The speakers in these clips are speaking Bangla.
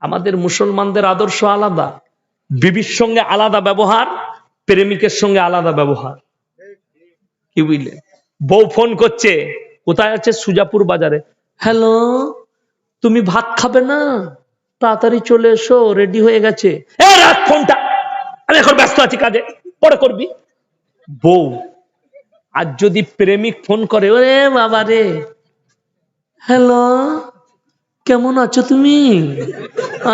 আমাদের মুসলমানদের আদর্শ আলাদা। বিবির সঙ্গে আলাদা ব্যবহার, প্রেমিকের সঙ্গে আলাদা ব্যবহার। কি বুঝলে? বউ ফোন করছে, কোথায় আছে? সুজাপুর বাজারে। হ্যালো, তুমি ভাত খাবে না? তাড়াতাড়ি চলে এসো, রেডি হয়ে গেছে। রাখ ফোনটা! আমি এখন ব্যস্ত আছি কাজে, পরে করবি। বউ আর যদি প্রেমিক ফোন করে, ওরে বাবা রে হ্যালো কেমন আছো তুমি?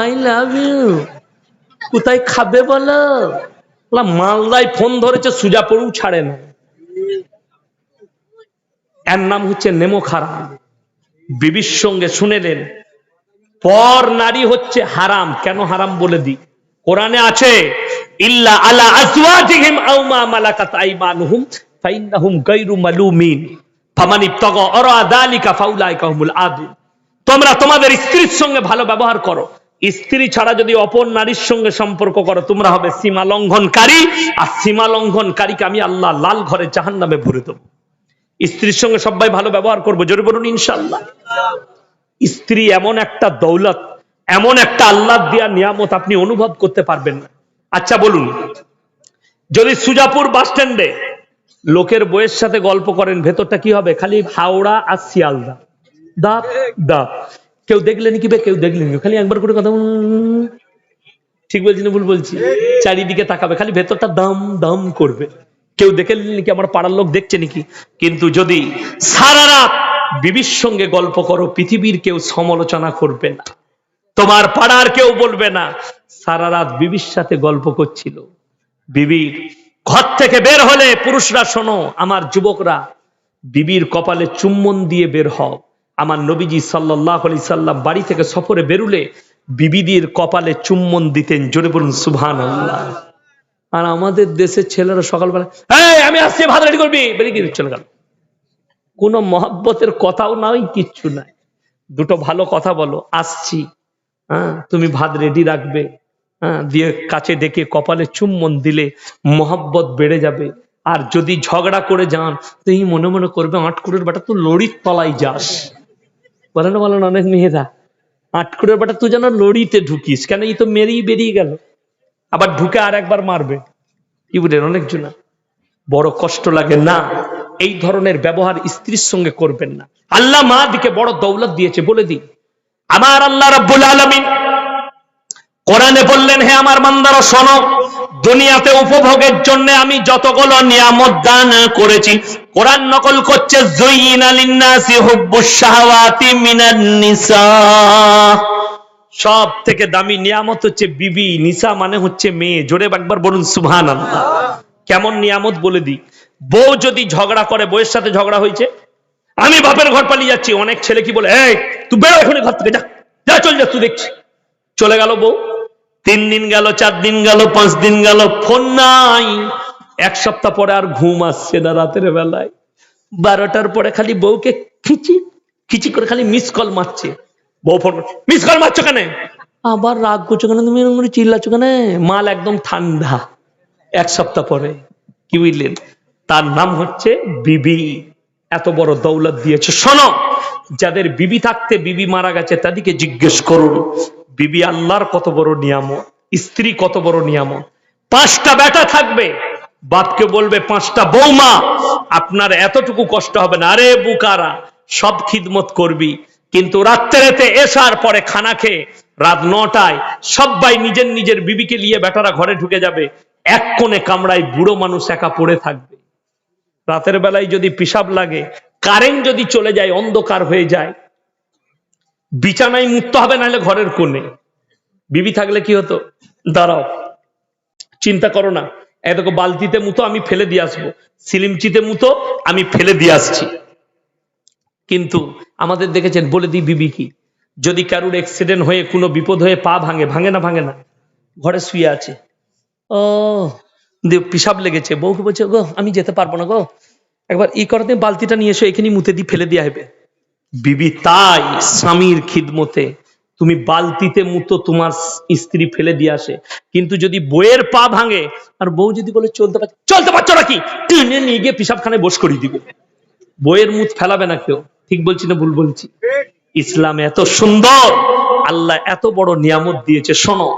আই লাভ ইউ কোথায় খাবে বলো? মালদায় ফোন ধরেছে সুজাপুরও ছাড়ে না। এর নাম হচ্ছে নেমো খারাপ। বিবির সঙ্গে শুনেলেন পর নারী হচ্ছে হারাম। কেন হারাম বলে দি কোরআনে আছে, ইল্লা আলা আজওয়াজিহিম আও মা মালাকাত আইমানুহুম, ফাইন্নাহুম গায়রু মালুমিন। ফামান ইবতাগা আরা যালিকা ফাউলাইকা হুমুল তোমরা তোমাদের স্ত্রীর সঙ্গে ভালো ব্যবহার করো। স্ত্রী ছাড়া যদি অপর নারীর সঙ্গে সম্পর্ক করো, তোমরা হবে সীমা লঙ্ঘনকারী। আর সীমা লঙ্ঘনকারীকে আমি আল্লাহ লাল ঘরে জাহান্নামে ভরে দেবো। স্ত্রীর সঙ্গে সবাই ভালো ব্যবহার করব, জোরে বলুন ইনশাল্লাহ স্ত্রী এমন একটা দৌলত, এমন একটা আল্লাহ দিয়া নিয়ামত আপনি অনুভব করতে পারবেন না। আচ্ছা বলুন। যদি সুজাপুর বাস স্ট্যান্ডে লোকের বইয়ের সাথে গল্প করেন, ভেতরটা কি হবে? খালি হাওড়া আর শিয়ালদা। দাপ দাপ কেউ দেখলেন কি বে, কেউ দেখলেন? খালি একবার করে কথা ঠিক বলছি না ভুল বলছি? চারিদিকে তাকাবে, খালি ভেতরটা দাম দাম করবে। কেউ দেখে নিলেন কি আমার পাড়ার লোক দেখছে নাকি? কিন্তু যদি সারা রাত বিবির সঙ্গে গল্প করো, পৃথিবীর কেউ সমালোচনা করবে না। তোমার পাড়ার কেউ বলবে না। সারা রাত বিবির সাথে গল্প করছিল। বিবির ঘর থেকে বের হলে পুরুষরা শোনো, আমার যুবকরা, বিবির কপালে চুম্বন দিয়ে বের হও। আমার নবীজি সাল্লাহ আলি সাল্লাম বাড়ি থেকে সফরে বেরুলে বিবিদির কপালে চুম্বন দিতেন, জোরে বলুন সুভান আর আমাদের দেশের ছেলেরা সকালবেলা, এই, আমি আসছি, ভাত রেডি করবি? কোনো মহাব্বতের কথাও নাই, কিচ্ছু নাই। দুটো ভালো কথা বলো, আসছি হ্যাঁ তুমি ভাত রেডি রাখবে হ্যাঁ দিয়ে কাছে ডেকে কপালে চুম্বন দিলে মহাব্বত বেড়ে যাবে। আর যদি ঝগড়া করে যান তো এই মনে মনে করবে, আটকুরের বেটা, তুই লড়ির তলায় যাস। বলে না বলেন অনেক মেয়েরা। আটকুরের বেটা তুই যেন লড়িতে ঢুকিস, কেন এই তো মেরেই বেরিয়ে গেল? আবার ঢুকে আর একবার মারবে। কি বলেন অনেকজনা বড় কষ্ট লাগে না, এই ধরনের ব্যবহার স্ত্রীর সঙ্গে করবেন না। আল্লাহ মা দিকে বড় দৌলত দিয়েছে, বলে দিই আমার আল্লাহ রাব্বুল আলামিন কোরআনে বললেন, হে আমার বান্দারা, শোনো, দুনিয়াতে উপভোগের জন্য আমি যতগুলো নিয়ামত দান করেছি কোরআন নকল করছে সব থেকে দামি নিয়ামত হচ্ছে বিবি, নিসা মানে হচ্ছে মেয়ে। জোরে একবার বলুন সুবহান কেমন নিয়ামত বলে দিই? বউ যদি ঝগড়া করে, বউয়ের সাথে ঝগড়া হয়েছে, আমি বাপের ঘর পালিয়ে যাচ্ছি। অনেক ছেলে কি বলে, এই, তুই বেরো এখানে ঘর থেকে, যা যা, চল যা, তুই দেখছি। চলে গেল বউ। তিন দিন গেল, চার দিন গেল, পাঁচ দিন গেল, ফোন নাই। এক সপ্তাহ পরে আর ঘুম আসছে না রাতের বেলায়। বারোটার পরে খালি বউকে খিচি খিচি করে খালি মিস কল মারছে। বউ ফোন মিস কল মারছো কেন? আবার রাগ করছ, কেন তুমি চিল্লাচ্ছ কেন? মাল একদম ঠান্ডা। এক সপ্তাহ পরে, কি বুঝলেন? তার নাম হচ্ছে বিবি। এত বড় দৌলত দিয়েছে। শোনো, যাদের বিবি থাকতে বিবি মারা গেছে, তাদেরকে জিজ্ঞেস করুন, বিবি আল্লাহর কত বড় নিয়ামত, স্ত্রী কত বড় নিয়ামত? পাঁচটা বেটা থাকবে। বাপকে বলবে, পাঁচটা বৌমা, আপনার এতটুকু কষ্ট হবে না। আরে বুকারা, সব খিদমত করবি, কিন্তু রাত্রেতে এসার পরে খানা খেয়ে রাত নটায় সবাই নিজের নিজের বিবিকে নিয়ে বেটারা ঘরে ঢুকে যাবে। এক কোণে কামড়ায় বুড়ো মানুষ একা পড়ে থাকবে। রাতের বেলায় যদি পিসাব লাগে, কারেন্ট যদি চলে যায়, অন্ধকার হয়ে যায়, বিছানায় মুক্ত হবে নাহলে ঘরের কোণে। বিবি থাকলে কি হতো? দাঁড়াও, চিন্তা করো না। এতকে বালতিতে মুতো আমি ফেলে দিয়ে আসব। সিলিমচিতে মুতো আমি ফেলে দিয়ে আসছি। কিন্তু আমাদের দেখেছেন, বলে দিই বিবি কি, যদি কারুর অ্যাক্সিডেন্ট হয়ে, কোনো বিপদ হয়ে পা ভাঙে ভাঙে না ভাঙে না, ঘরে শুয়ে আছে। ও দিয়ে পিসাব লেগেছে। বউকে বলছে, গো, আমি যেতে পারব না গো। একবার ই করতে বালতিটা নিয়ে এসো, এখানে মুতে দিয়ে ফেলে দিয়ে হবে বিবি তাই স্বামীর খিদমতে তুমি বালতিতে মুতো তোমার স্ত্রী ফেলে দিয়ে আসে। কিন্তু যদি বইয়ের পা ভাঙে, আর বউ যদি বলে, চলতে পারছে চলতে পারছ নাকি? টেনে নিয়ে গিয়ে পিসাবখানে বস করিয়ে দিবে। বইয়ের মুখ ফেলাবে না কেউ। ঠিক বলছি না ভুল বলছি? ইসলাম এত সুন্দর! আল্লাহ এত বড় নিয়ামত দিয়েছে, শোনো।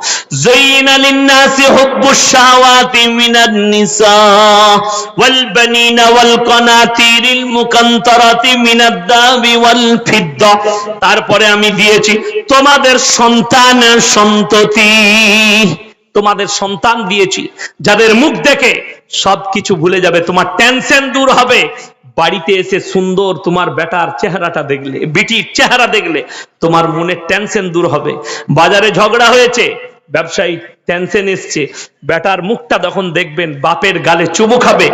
তারপরে আমি দিয়েছি, তোমাদের সন্তান সন্ততি। তোমাদের সন্তান দিয়েছি, যাদের মুখ দেখে সবকিছু ভুলে যাবে, তোমার টেনশন দূর হবে। বাড়িতে এসে সুন্দর তোমার বেটার চেহারাটা দেখলে, বিটির চেহারা দেখলে, তোমার মনে টেনশন দূর হবে। বাজারে ঝগড়া হয়েছে, ব্যবসায়ী টেনশন এসছে। বেটার মুখটা যখন দেখবেন, বাপের গালে চুমু খাবে,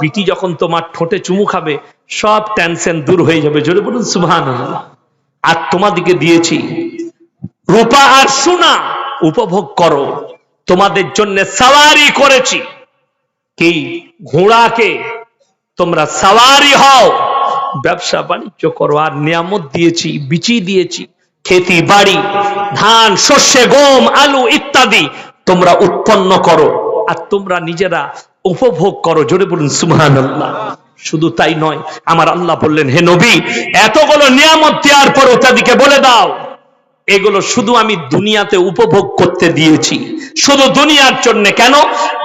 বিটি যখন তোমার ঠোঁটে চুমু খাবে, সব টেনশন দূর হয়ে যাবে। জোরে বলুন সুবহান আর তোমাদিকে দিয়েছি, রূপা আর সোনা উপভোগ করো। তোমাদের জন্য সাওয়ারি করেছি। কি? ঘোড়াকে তোমরা সাওয়ারি হও। ব্যবসা বাণিজ্য করো আর নিয়ামত দিয়েছি, বিচি দিয়েছি, খেতি বাড়ি, ধান শস্যে গম, আলু ইত্যাদি তোমরা উৎপন্ন করো আর তোমরা নিজেরা উপভোগ করো। জোরে বলুন, সুবহানাল্লাহ। শুধু তাই নয়, আমার আল্লাহ বললেন, হে নবী, এতগুলো নিয়ামত দেওয়ার পর তাদেরকে বলে দাও। এগুলো শুধু আমি দুনিয়াতে উপভোগ করতে দিয়েছি। শুধু দুনিয়ার জন্য কেন?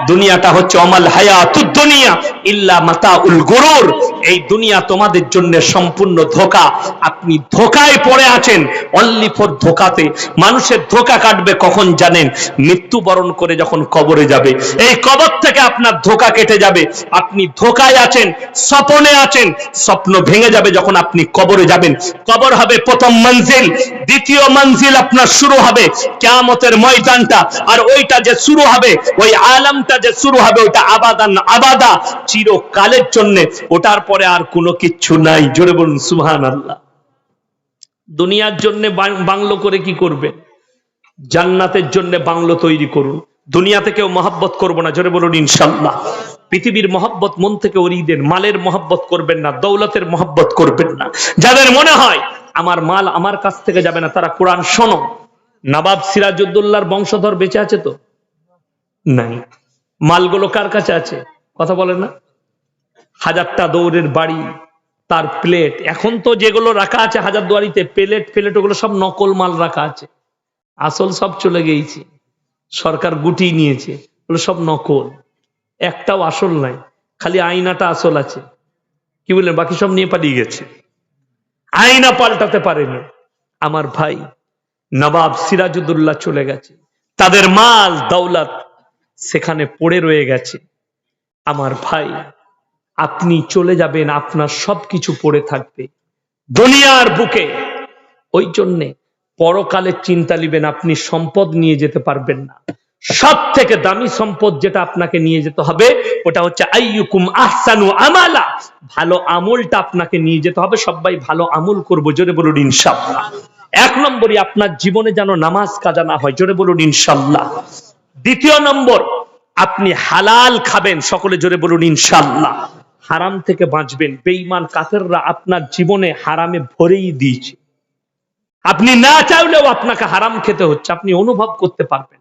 দুনিয়াটা হচ্ছে অমাল হায়াতুদ দুনিয়া, ইল্লা মাতা উল গরুর। এই দুনিয়া তোমাদের জন্য সম্পূর্ণ ধোকা। আপনি ধোকায় পড়ে আছেন। অনলি ফর ধোকাতে। মানুষের ধোকা কাটবে কখন জানেন? মৃত্যুবরণ করে যখন কবরে যাবে। এই কবর থেকে আপনার ধোকা কেটে যাবে। আপনি ধোকায় আছেন, স্বপনে আছেন। স্বপ্ন ভেঙে যাবে যখন আপনি কবরে যাবেন। কবর হবে প্রথম মঞ্জিল, দ্বিতীয় মঞ্জিল আপনার শুরু হবে কেয়ামতের ময়দানটা। আর ওইটা যে শুরু হবে, ওই আলামটা যে শুরু হবে, ওইটা আবাদান আবাদা। চিরকালের জন্য ওটার পরে আর কোনো কিচ্ছু নাই। জোরে বলুন সুবহান আল্লাহ দুনিয়ার জন্য বাংলো করে কি করবে? জান্নাতের জন্য বাংলো তৈরি করুন। দুনিয়াতে কেউ মহাব্বত করব না, জোরে বলুন ইনশাল্লাহ পৃথিবীর মহব্বত মন থেকে উড়িয়ে দেন, মালের মহব্বত করবেন না, দৌলতের মহব্বত করবেন না। যাদের মনে হয় আমার মাল আমার কাছ থেকে যাবে না। তারা কোরআন শোনো। নবাব সিরাজউদ্দৌলার বংশধর বেঁচে আছে তো? নাই। মালগুলো কার কাছে আছে? কথা বলেন না। হাজারটা দৌড়ের বাড়ি, তার প্লেট। এখন তো যেগুলো রাখা আছে হাজার দুয়ারিতে, প্লেট প্লেট, ওগুলো সব নকল মাল রাখা আছে। আসল সব চলে গিয়েছে। সরকার গুটি নিয়েছে। ওগুলো সব নকল। একটাও আসল নাই। খালি আয়নাটা আসল আছে। কি বললেন? বাকি সব নিয়ে পালিয়ে গেছে। আয়না পাল্টাতে পারেনি। আমার ভাই নবাব সিরাজুদ্দৌল্লাহ চলে গেছে। তাদের মাল, দৌলত সেখানে পড়ে রয়ে গেছে। আমার ভাই, আপনি চলে যাবেন, আপনার সবকিছু পড়ে থাকবে। দুনিয়ার বুকে। ওই জন্যে পরকালের চিন্তা নিবেন, আপনি সম্পদ নিয়ে যেতে পারবেন না। সব থেকে দামি সম্পদ যেটা আপনাকে নিয়ে যেতে হবে, ওটা হচ্ছে আইয়ুকুম আহসানু আমালা। ভালো আমলটা আপনাকে নিয়ে যেতে হবে, সবাই ভালো আমল করব, জোরে বলুন ইনশাল্লাহ এক নম্বরই আপনার জীবনে যেন নামাজ কাজা না হয়, জোরে বলুন ইনশাল্লাহ দ্বিতীয় নম্বর, আপনি হালাল খাবেন, সকলে জোরে বলুন ইনশাল্লাহ হারাম থেকে বাঁচবেন, বেঈমান কাফেররা আপনার জীবনে হারামে ভরেই দিয়েছে। আপনি না চাইলেও আপনাকে হারাম খেতে হচ্ছে, আপনি অনুভব করতে পারবেন।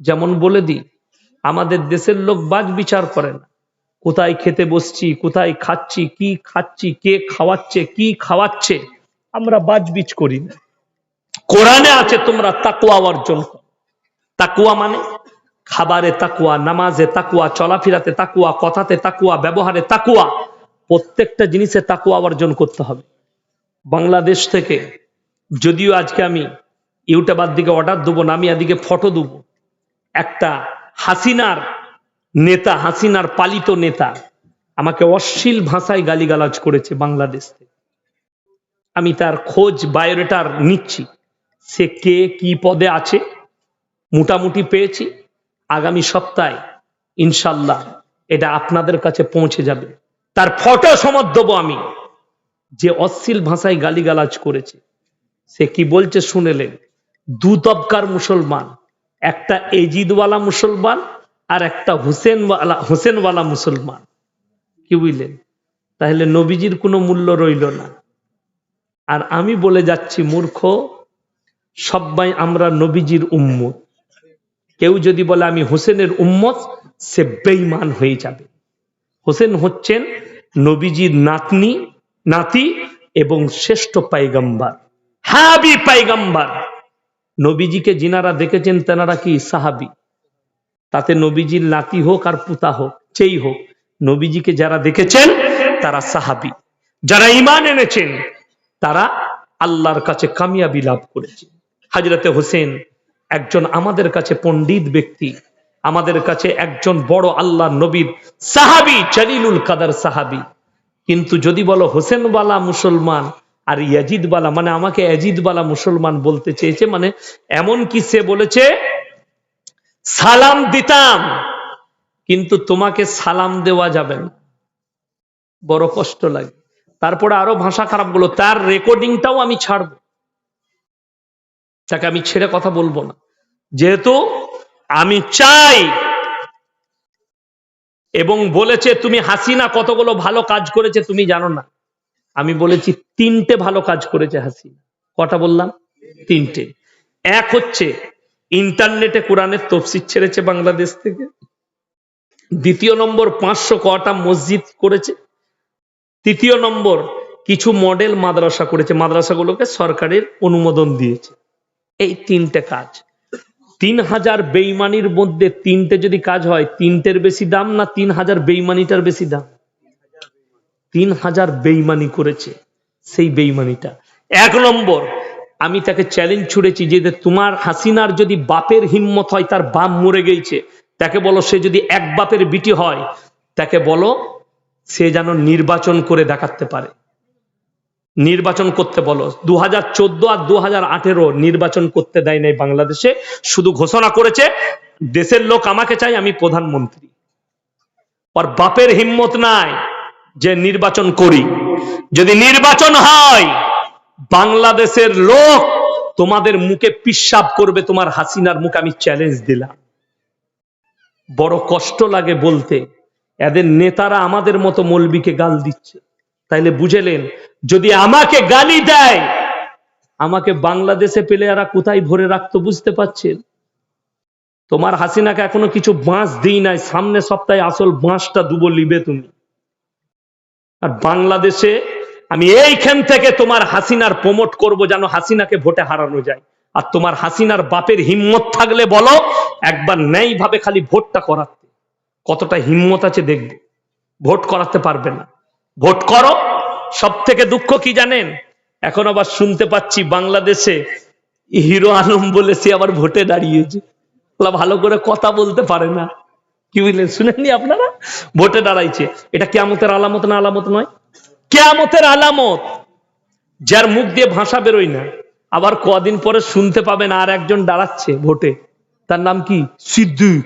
যেমন বলে দিই, আমাদের দেশের লোক বাজ বিচার করে না। কোথায় খেতে বসছি, কোথায় খাচ্ছি, কি খাচ্ছি, কে খাওয়াচ্ছে, কি খাওয়াচ্ছে, আমরা বাজবিচ করি না। কোরআনে আছে তোমরা তাকুয়া অর্জন তাকুয়া মানে খাবারে তাকুয়া নামাজে তাকুয়া চলাফেরাতে তাকুয়া কথাতে তাকুয়া ব্যবহারে তাকুয়া প্রত্যেকটা জিনিসে তাকুয়া অর্জন করতে হবে। বাংলাদেশ থেকে যদিও আজকে আমি ইউটিউবার দিকে অর্ডার দেবো না, আমি এদিকে ফটো দেবো। একটা হাসিনার নেতা, হাসিনার পালিত নেতা আমাকে অশ্লীল ভাষায় গালিগালাজ করেছে বাংলাদেশ আমি তার খোঁজ, বায়োডেটার নিচ্ছি। সে কে, কি পদে আছে, মোটামুটি পেয়েছি। আগামী সপ্তাহে ইনশাল্লাহ এটা আপনাদের কাছে পৌঁছে যাবে। তার ফটো সমত দেবো আমি। যে অশ্লীল ভাষায় গালিগালাজ করেছে। সে কি বলছে শুনেলেন দু তবকার মুসলমান। একটা এজিদওয়ালা মুসলমান আর একটা হুসেনওয়ালা হোসেনওয়ালা মুসলমান। কি বুঝলেন? তাহলে নবীজির কোনো মূল্য রইল না। আর আমি বলে যাচ্ছি, মূর্খ, সবাই আমরা নবীজির উম্মত। কেউ যদি বলে আমি হোসেনের উম্মত, সে বেইমান হয়ে যাবে। হোসেন হচ্ছেন নবীজির নাতনি, নাতি এবং শ্রেষ্ঠ পাইগাম্বার। হাবি পাইগাম্বার। নবীজিকে যিনারা দেখেছেন তেনারা কি সাহাবি? তাতে নবীজির নাতি হোক আর পুতা হোক, যেই হোক, নবীজিকে যারা দেখেছেন, তারা সাহাবি। যারা ইমান এনেছেন, তারা আল্লাহর কাছে কামিয়াবি লাভ করেছে হাজরতে হোসেন একজন আমাদের কাছে পণ্ডিত ব্যক্তি, আমাদের কাছে একজন বড় আল্লাহ নবীর সাহাবি, জালিলুল কাদার সাহাবি। কিন্তু যদি বলো হোসেনওয়ালা মুসলমান আর ইয়াজিদওয়ালা মানে আমাকে ইয়াজিদওয়ালা মুসলমান বলতে চেয়েছে মানে এমন কি সে বলেছে, সালাম দিতাম, কিন্তু তোমাকে সালাম দেওয়া যাবে না। বড় কষ্ট লাগে। তারপরে আরও ভাষা খারাপ বলো তার রেকর্ডিংটাও আমি ছাড়বো। তাকে আমি ছেড়ে কথা বলব না। যেহেতু আমি চাই, এবং বলেছে, তুমি হাসিনা কতগুলো ভালো কাজ করেছে তুমি জানো না। আমি বলেছি তিনটে ভালো কাজ করেছে হাসিনা। কটা বললাম? তিনটে। এক হচ্ছে ইন্টারনেটে কোরআনের তফসির ছেড়েছে বাংলাদেশ থেকে। দ্বিতীয় নম্বর পাঁচশো কটা মসজিদ করেছে। তৃতীয় নম্বর কিছু মডেল মাদ্রাসা করেছে। মাদ্রাসাগুলোকে সরকারের অনুমোদন দিয়েছে। এই তিনটে কাজ। তিন হাজার বেইমানির মধ্যে তিনটে যদি কাজ হয়, তিনটের বেশি দাম না তিন হাজার বেইমানিটার বেশি দাম? তিন হাজার বেইমানি করেছে সেই বেইমানিটা। এক নম্বর, আমি তাকে চ্যালেঞ্জ ছুড়েছি যে তোমার হাসিনার যদি বাপের হিম্মত হয়, তার বাপ মরে গেছে তাকে বলো, সে যদি এক বাপের বিটি হয়, তাকে বলো, সে যেন নির্বাচন করে দেখাতে পারে। নির্বাচন করতে বলো। দু হাজার চোদ্দ আর দু হাজার আঠেরো নির্বাচন করতে দেয় নাই বাংলাদেশে। শুধু ঘোষণা করেছে, দেশের লোক আমাকে চাই আমি প্রধানমন্ত্রী। আর বাপের হিম্মত নাই। যে নির্বাচন করি। যদি নির্বাচন হয়, বাংলাদেশের লোক তোমাদের মুখে পিসাব করবে, তোমার হাসিনার মুখে আমি চ্যালেঞ্জ দিলাম। বড় কষ্ট লাগে বলতে। এদের নেতারা আমাদের মতো মলবিকে গাল দিচ্ছে। তাইলে বুঝেলেন, যদি আমাকে গালি দেয়, আমাকে বাংলাদেশে পেলে এরা কোথায় ভরে রাখতো বুঝতে পারছেন? তোমার হাসিনাকে এখনও কিছু বাঁশ দিই নাই, সামনে সপ্তাহে আসল বাঁশটা দুবো লিবে তুমি। আর বাংলাদেশে আমি এইখান থেকে তোমার হাসিনার প্রমোট করব যেন হাসিনাকে ভোটে হারানো যায়। আর তোমার হাসিনার বাপের হিম্মত থাকলে বলো, একবার ন্যায় ভাবে খালি ভোটটা করাতে। কতটা হিম্মত আছে দেখবে। ভোট করাতে পারবে না। ভোট করো। সব থেকে দুঃখ কি জানেন? এখন আবার শুনতে পাচ্ছি বাংলাদেশে হিরো আলম বলে সে আবার ভোটে দাঁড়িয়েছে। ভালো করে কথা বলতে পারে না। কি বুঝলেন শুনেননি আপনারা? ভোটে দাঁড়াইছে। এটা কেয়ামতের আলামত না আলামত নয়? কেয়ামতের আলামত, যার মুখ দিয়ে ভাষা বেরোয় না, আবার কদিন পরে শুনতে পাবেন আর একজন দাঁড়াচ্ছে ভোটে। তার নাম কি? সিদ্দিক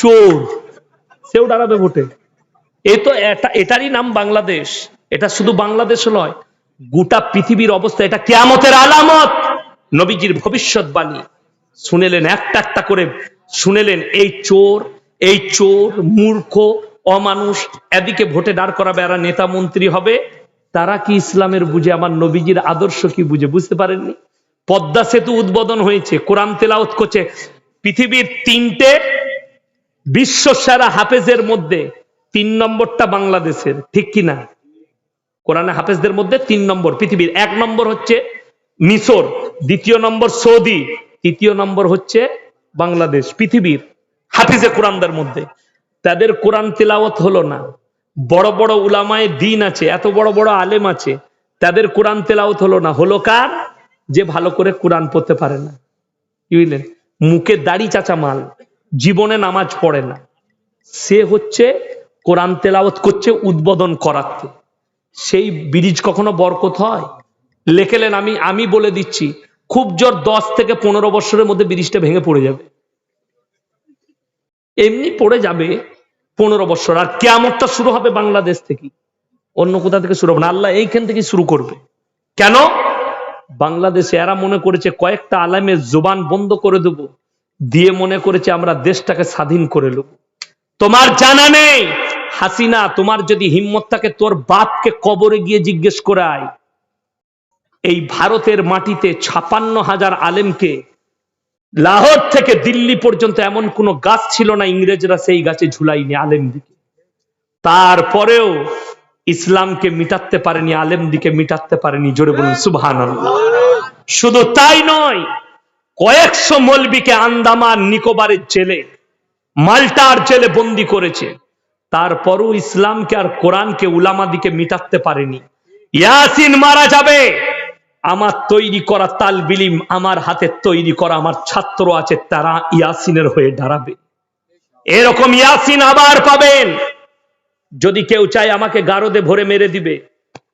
চোর। সেও দাঁড়াবে ভোটে। এই তো এটারই নাম বাংলাদেশ। এটা শুধু বাংলাদেশ নয়, গোটা পৃথিবীর অবস্থা। এটা কেয়ামতের আলামত। নবীজির ভবিষ্যৎবাণী। শুনেলেন একটা একটা করে শুনেলেন, এই চোর এই চোর, মূর্খ, অমানুষ, এদিকে ভোটে দাঁড় করাবে, এরা নেতা মন্ত্রী হবে। তারা কি ইসলামের বুঝে, আমার নবীজির আদর্শ কি বুঝে, বুঝতে পারেননি? পদ্মা সেতু উদ্বোধন হয়েছে, কোরআন তেলাওত করছে। পৃথিবীর তিনটে বিশ্ব সেরা হাফেজের মধ্যে তিন নম্বরটা বাংলাদেশের, ঠিক কি না? কোরআনে হাফেজদের মধ্যে তিন নম্বর, পৃথিবীর এক নম্বর হচ্ছে মিশর, দ্বিতীয় নম্বর সৌদি, তৃতীয় নম্বর হচ্ছে বাংলাদেশ, পৃথিবীর হাফিজে কোরআনদের মধ্যে। তাদের কোরআন তেলাওয়াত হলো না। বড় বড় উলামায় দিন আছে, এত বড় বড় আলেম আছে, তাদের কোরআন তেলাওয়াত হলো না। হলো কার? যে ভালো করে কোরআন পড়তে পারে না। মুখে দাড়ি চাচা মাল, জীবনে নামাজ পড়ে না। সে হচ্ছে কোরআন তেলাওত করছে উদ্বোধন করাতে। সেই ব্রিজ কখনো বরকত হয়? লেখেলেন আমি আমি বলে দিচ্ছি খুব জোর দশ থেকে পনেরো বছরের মধ্যে ব্রিজটা ভেঙে পড়ে যাবে। এমনি পড়ে যাবে পনেরো বছর। আর কেমনটা শুরু হবে বাংলাদেশ থেকে অন্য কোথা থেকে শুরু হবে না? আল্লাহ এইখান থেকে শুরু করবে। কেন? বাংলাদেশে এরা মনে করেছে কয়েকটা আলামের জোবান বন্ধ করে দেব, দিয়ে মনে করেছে আমরা দেশটাকে স্বাধীন করে নেব। তোমার জানা নেই, হাসিনা, তোমার যদি হিম্মত থাকে তোর বাপকে কবরে গিয়ে জিজ্ঞেস করায়। এই ভারতের মাটিতে ছাপান্ন হাজার আলেমকে লাহোর থেকে দিল্লি পর্যন্ত এমন কোন গাছ ছিল না, ইংরেজরা সেই গাছে ঝুলাইনি আলেম দিকে। তারপরেও ইসলামকে মিটাতে পারেনি, আলেম দিকে মিটাতে পারেনি, জোরে বলুন সুবহান শুধু তাই নয়, কয়েকশো মলবিকে আন্দামান নিকোবারের জেলে, মাল্টার জেলে বন্দি করেছে। তারপরও ইসলামকে আর কোরআনকে উলামাদিকে মিটাতে পারেনি। ইয়াসিন মারা যাবে। আমার তৈরি করা তাল বিলিম আমার হাতে তৈরি করা আমার ছাত্র আছে, তারা ইয়াসিনের হয়ে দাঁড়াবে। এরকম ইয়াসিন আবার পাবেন। যদি কেউ চায় আমাকে গারদে ভরে মেরে দিবে,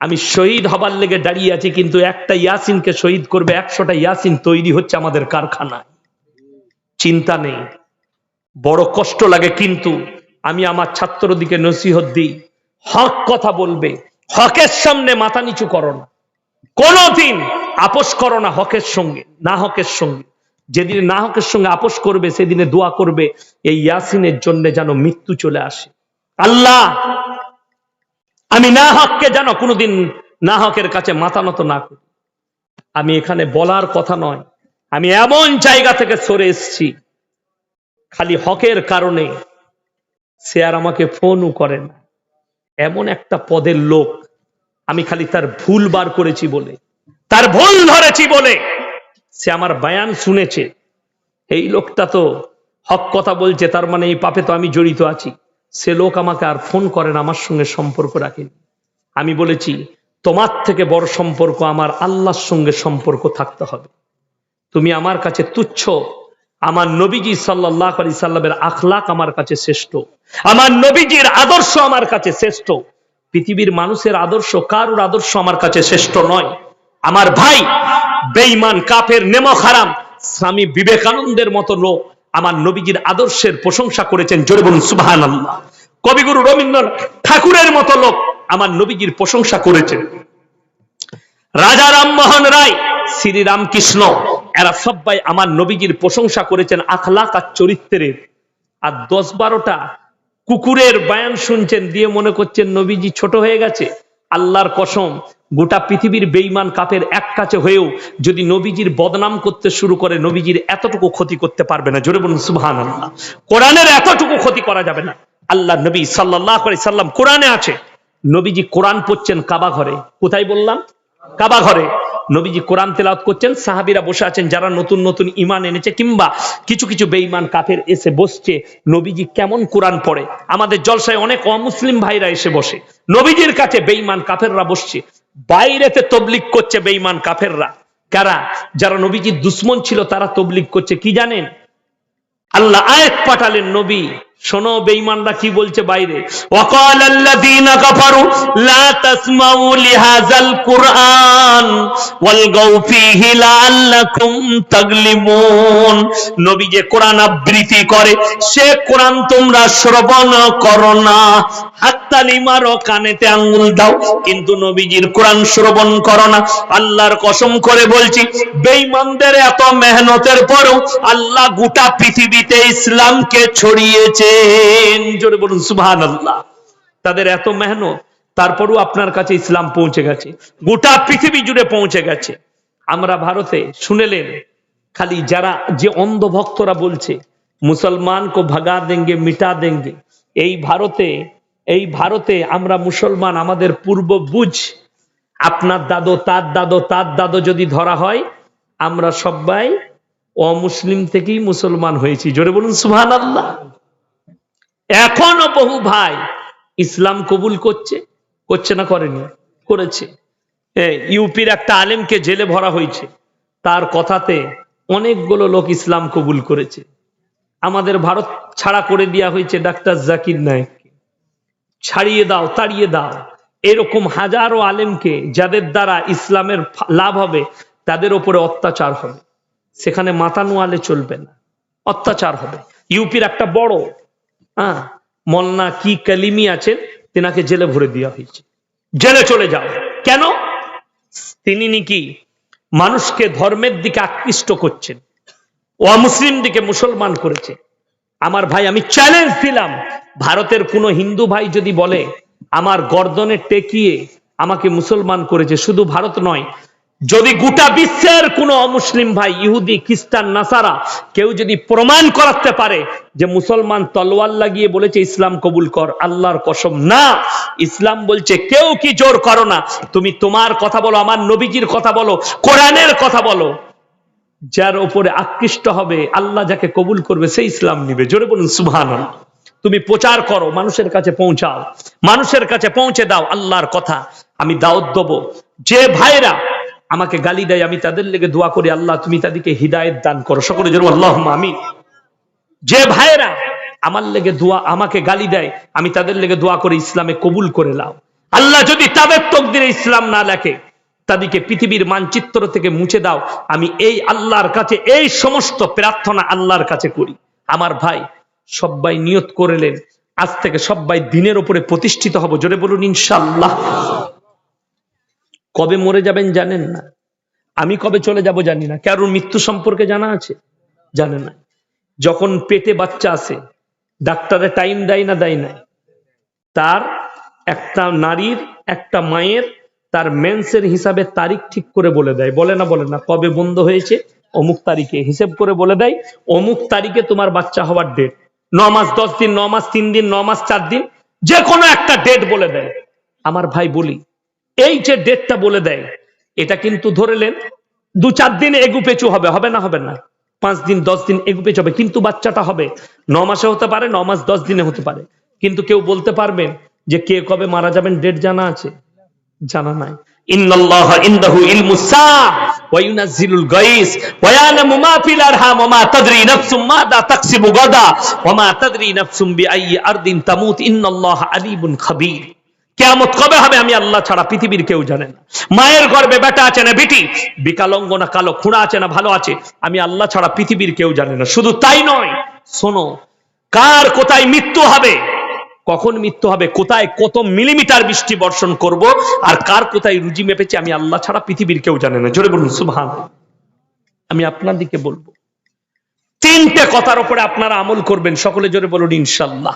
আমি শহীদ হবার লেগে দাঁড়িয়ে আছি, কিন্তু একটা ইয়াসিনকে শহীদ করবে, একশোটা ইয়াসিন তৈরি হচ্ছে আমাদের কারখানায়। চিন্তা নেই। বড় কষ্ট লাগে, কিন্তু আমি আমার ছাত্র দিকে নসিহত দিই। হক কথা বলবে। হকের সামনে মাথা নিচু করো না। কোনদিন আপোষ করো না হকের সঙ্গে, না হকের সঙ্গে। যেদিনে না হকের সঙ্গে আপোষ করবে, সেদিনে দোয়া করবে, এই ইয়াসিনের জন্য যেন মৃত্যু চলে আসে। আল্লাহ, আমি না হককে যেন কোনোদিন না হকের কাছে মাথা নত না করি। আমি এখানে বলার কথা নয়, আমি এমন জায়গা থেকে সরে এসেছি, খালি হকের কারণে সে আর আমাকে ফোনও করে না। এমন একটা পদের লোক আমি খালি তার ভুল বার করেছি বলে, তার ভুল ধরেছি বলে সে আমার বায়ান শুনেছে। এই লোকটা তো হক কথা বলছে, তার মানে এই পাপে তো আমি জড়িত আছি। সে লোক আমাকে আর ফোন করেন আমার সঙ্গে সম্পর্ক রাখেনি আমি বলেছি, তোমার থেকে বড় সম্পর্ক আমার আল্লাহর সঙ্গে সম্পর্ক থাকতে হবে। তুমি আমার কাছে তুচ্ছ। আমার নবীজি সাল্লাহ আলি সাল্লামের আখলাক আমার কাছে শ্রেষ্ঠ। আমার নবীজির আদর্শ আমার কাছে শ্রেষ্ঠ। পৃথিবীর মানুষের আদর্শ কারুর আদর্শ আমার কাছে শ্রেষ্ঠ নয়। আমার ভাই বেঈমান, কাফের, নেমো খারাম স্বামী বিবেকানন্দের মতো লোক আমার নবীজির আদর্শের প্রশংসা করেছেন, জোরে বলুন সুবাহান কবিগুরু রবীন্দ্রনাথ ঠাকুরের মতো লোক আমার নবীজির প্রশংসা করেছেন। রাজা রামমোহন রায়, শ্রী রামকৃষ্ণ, এরা সবাই আমার নবীজির প্রশংসা করেছেন আখলাক আর চরিত্রের আর দশ বারোটা কুকুরের বায়ান শুনছেন, দিয়ে মনে করছেন নবীজি ছোট হয়ে গেছে। আল্লাহর কসম, গোটা পৃথিবীর বেইমান কাপের এক কাছে হয়েও যদি নবীজির বদনাম করতে শুরু করে, নবীজির এতটুকু ক্ষতি করতে পারবে না। জোরে বলুন সুবহান আল্লাহ কোরআনের এতটুকু ক্ষতি করা যাবে না। আল্লাহ নবী সাল্লাহ সাল্লাম কোরআনে আছে, নবীজি কোরআন পড়ছেন কাবা ঘরে। কোথায় বললাম? কাবা ঘরে। নবীজি কোরআন তেলাওয়াত করছেন, সাহাবিরা বসে আছেন, যারা নতুন নতুন ইমান এনেছে কিংবা কিছু কিছু বেঈমান কাফের এসে বসছে, নবীজি কেমন কোরআন পড়ে? আমাদের জলসায় অনেক অমুসলিম ভাইরা এসে বসে, নবীজির কাছে বেঈমান কাফেররা বসছে, বাইরেতে তবলিক করছে বেঈমান কাফেররা। কারা? যারা নবীজির দুশ্মন ছিল, তারা তবলিক করছে, কি জানেন? আল্লাহ আয়াত পাঠালেন নবী শোনো বেঈমানরা কি বলছে বাইরে? নবী যে কোরআন আবৃত্তি করে, সে কোরআন তোমরা শ্রবণ করো না। হাততালি মারো কানেতে আঙ্গুল দাও, কিন্তু নবীজির কোরআন শ্রবণ করো না। আল্লাহর কসম করে বলছি, বেঈমানদের এত মেহনতের পরও আল্লাহ গোটা পৃথিবীতে ইসলামকে ছড়িয়েছেন জোরে বলুন সুবহান আল্লাহ তাদের এত মেহনত, তারপরও আপনার কাছে ইসলাম পৌঁছে গেছে। গোটা পৃথিবী জুড়ে পৌঁছে গেছে। আমরা ভারতে, শুনেলেন, খালি যারা যে অন্ধভক্তরা বলছে মুসলমান কো ভাগা দেঙ্গে মিটা দেঙ্গে এই ভারতে এই ভারতে আমরা মুসলমান, আমাদের পূর্ব বুঝ, আপনার দাদো, তার দাদো তার দাদো যদি ধরা হয়, আমরা সবাই অমুসলিম থেকেই মুসলমান হয়েছি। জোরে বলুন সুহান আল্লাহ এখনও বহু ভাই ইসলাম কবুল করছে করছে না করেনি, করেছে। ইউপির একটা আলেমকে জেলে ভরা হয়েছে। তার কথাতে অনেকগুলো লোক ইসলাম কবুল করেছে। আমাদের ভারত ছাড়া করে দেওয়া হয়েছে ডাক্তার জাকির নায়েককে। ছাড়িয়ে দাও, তাড়িয়ে দাও। এরকম হাজারো আলেমকে যাদের দ্বারা ইসলামের লাভ হবে, তাদের উপরে অত্যাচার হবে। সেখানে মাথা নোয়ালে চলবে না। অত্যাচার হবে। ইউপির একটা বড় হ্যাঁ মল্লা কি কালিমি আছেন? তেনাকে জেলে ভরে দেওয়া হয়েছে। জেলে চলে যাও। কেন? তিনি নাকি মানুষকে ধর্মের দিকে আকৃষ্ট করছেন। অমুসলিম দিকে মুসলমান করেছে। আমার ভাই, আমি চ্যালেঞ্জ দিলাম। ভারতের কোন হিন্দু ভাই যদি বলে, আমার গর্দনে টেকিয়ে আমাকে মুসলমান করেছে, শুধু ভারত নয় যদি গোটা বিশ্বের কোন অমুসলিম ভাই, ইহুদি, খ্রিস্টান, নাসারা কেউ যদি প্রমাণ করাতে পারে যে মুসলমান তলোয়ার লাগিয়ে বলেছে, ইসলাম কবুল কর, আল্লাহর কসম। না, ইসলাম বলছে, কেউ কি জোর করো না? তুমি তোমার কথা বলো, আমার নবীজির কথা বলো, কোরআনের কথা বলো। যার উপরে আকৃষ্ট হবে, আল্লাহ যাকে কবুল করবে, সেই ইসলাম নিবে। জোরে বলুন সুবহান তুমি প্রচার করো, মানুষের কাছে পৌঁছাও, মানুষের কাছে পৌঁছে দাও আল্লাহর কথা। আমি দাওয়াত দেবো। যে ভাইরা আমাকে গালি দেয়, আমি তাদের লেগে দোয়া করি, আল্লাহ তুমি তাদেরকে হৃদায়ত দান করো। সকলে জোরে আল্লাহ আমি যে ভাইরা আমার লেগে দোয়া, আমাকে গালি দেয়, আমি তাদের লেগে দোয়া করে ইসলামে কবুল করে লাও আল্লাহ যদি তাদের তকদিরে ইসলাম না লেখে, তাদেরকে পৃথিবীর মানচিত্র থেকে মুছে দাও। আমি এই আল্লাহর কাছে, এই সমস্ত প্রার্থনা আল্লাহর কাছে করি। আমার ভাই সবাই নিয়ত করলেন আজ থেকে সবাই দিনের উপরে প্রতিষ্ঠিত হব। জোরে বলুন ইনশাল্লাহ কবে মরে যাবেন জানেন না। আমি কবে চলে যাব জানি না। কারোর মৃত্যু সম্পর্কে জানা আছে? জানে না। যখন পেটে বাচ্চা আসে, ডাক্তারে টাইম দেয় না দেয় না তার একটা নারীর, একটা মায়ের, তার মেন্সের হিসাবে তারিখ ঠিক করে বলে দেয়। বলে না বলে না। কবে বন্ধ হয়েছে? অমুক তারিখে। হিসেব করে বলে দেয়, অমুক তারিখে তোমার বাচ্চা হওয়ার ডেট ন মাস দশ দিন, ন মাস তিন দিন, ন মাস চার দিন যে কোনো একটা ডেট বলে দেয়। আমার ভাই বলি এই যে ডেটটা বলে দেয়, এটা কিন্তু ধরেলেন দু চার দিনে এগু পেঁচু হবে হবে না হবে না। পাঁচ দিন, দশ দিন এগু পেঁচু হবে, কিন্তু বাচ্চাটা হবে। ন মাসে হতে পারে, ন মাস দশ দিনে হতে পারে। কিন্তু কেউ বলতে পারবেন যে কে কবে মারা যাবেন ডেট জানা আছে? জানা নাই। আলিমুন খাবীর। কেয়ামত কবে হবে আমি আল্লাহ ছাড়া পৃথিবীর কেউ জানে না। মায়ের গর্ভে বেটা আছে না বেটি? বিকালঙ্গ না কালো, খুঁড়া আছে না ভালো আছে, আমি আল্লাহ ছাড়া পৃথিবীর কেউ জানে না। শুধু তাই নয়, শোনো, কার কোথায় মৃত্যু হবে, কখন মৃত্যু হবে, কোথায় কত মিলিমিটার বৃষ্টি বর্ষণ করব, আর কার কোথায় রুজি মেপেছে, আমি আল্লাহ ছাড়া পৃথিবীর কেউ জানে না। জোরে বলুন সুবহান আমি আপনার দিকে বলব, তিনটে কথার উপরে আপনারা আমল করবেন, সকলে জোরে বলুন ইনশাল্লাহ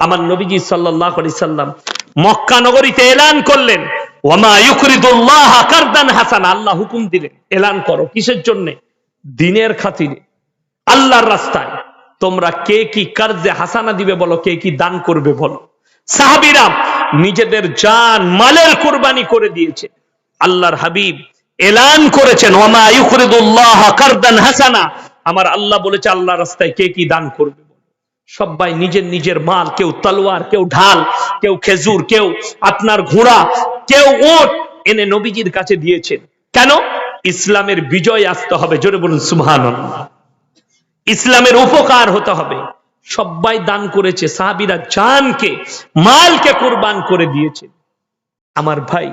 আমার নবীজি সাল্লাহ সাল্লাম মক্কা নগরীতে এলান করলেন। আল্লাহ হুকুম দিলেন, এলান করো। কিসের জন্য? দিনের খাতিরে। আল্লাহর রাস্তায়। তোমরা কে কি কার্জে হাসানা দিবে বলো, কে কি দান করবে বলো। নিজেদের জান, মালের কোরবানি করে দিয়েছে। আল্লাহর হাবিব এলান করেছেন ওমা ইউকরিদুল্লাহ হাসানা। আমার আল্লাহ বলেছে আল্লাহ রাস্তায় কে কি দান করবে? সবাই নিজের নিজের মাল, কেউ তলোয়ার, কেউ ঢাল, কেউ খেজুর, কেউ আপনার ঘোড়া, কেউ ওট এনে নবীজির কাছে দিয়েছেন। কেন? ইসলামের বিজয় আসতে হবে, জোরে বলুন সুবহান ইসলামের উপকার হতে হবে। সবাই দান করেছে, সাহাবিরা জানকে, মালকে কোরবান করে দিয়েছে। আমার ভাই